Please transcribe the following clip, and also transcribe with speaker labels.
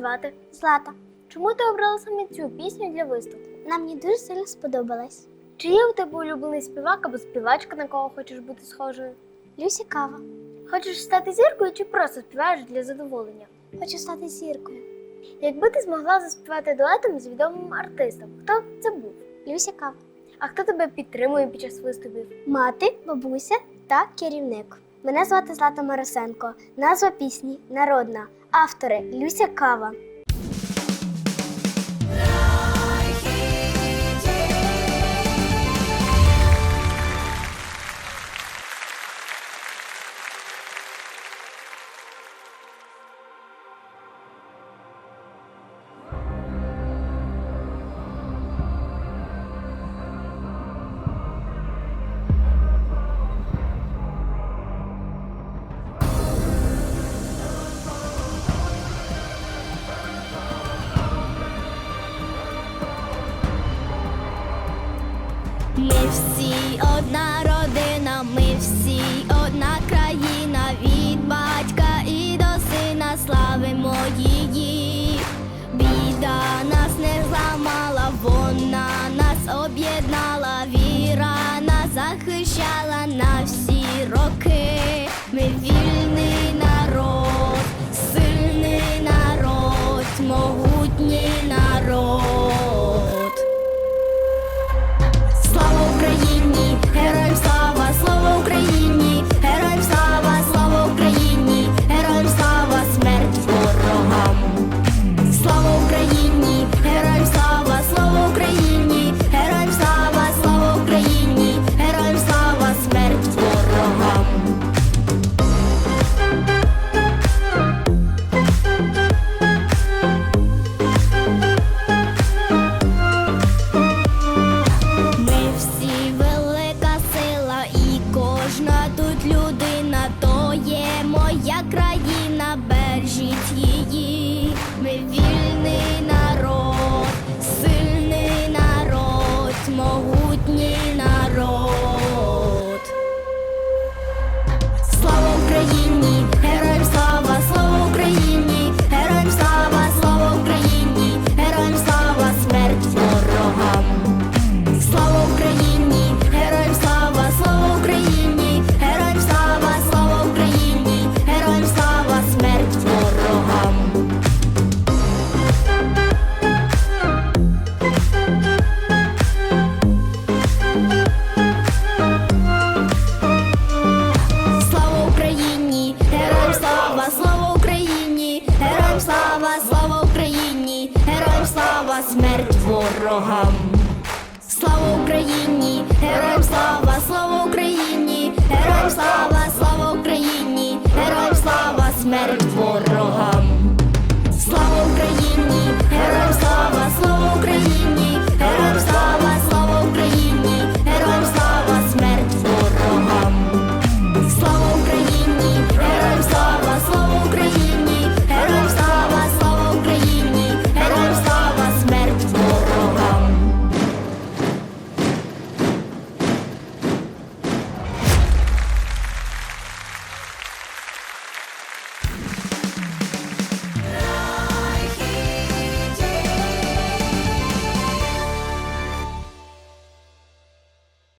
Speaker 1: звати?
Speaker 2: Злата.
Speaker 1: Чому ти обрала саме цю пісню для виступу?
Speaker 2: Нам мені дуже сильно сподобалась.
Speaker 1: Чи є у тебе улюблений співак або співачка, на кого хочеш бути схожою?
Speaker 2: Люсі Кава.
Speaker 1: Хочеш стати зіркою чи просто співаєш для задоволення?
Speaker 2: Хочу стати зіркою.
Speaker 1: Якби ти змогла заспівати дуетом з відомим артистом, хто б це був?
Speaker 2: Люся Кава.
Speaker 1: А хто тебе підтримує під час виступів?
Speaker 2: Мати, бабуся та керівник. Мене звати Злата Маросенко. Назва пісні народна. Автори Люся Кава.
Speaker 3: Ми всі одна родина, ми всі одна країна, від батька і до сина славимо її. Біда нас не зламала, вона нас об'єднала, віра нас захищала на всі роки. Ми вільний Всі велика сила, і кожна тут людина, то є моя країна, бережіть її. Ми вільний ворогам. Слава Україні,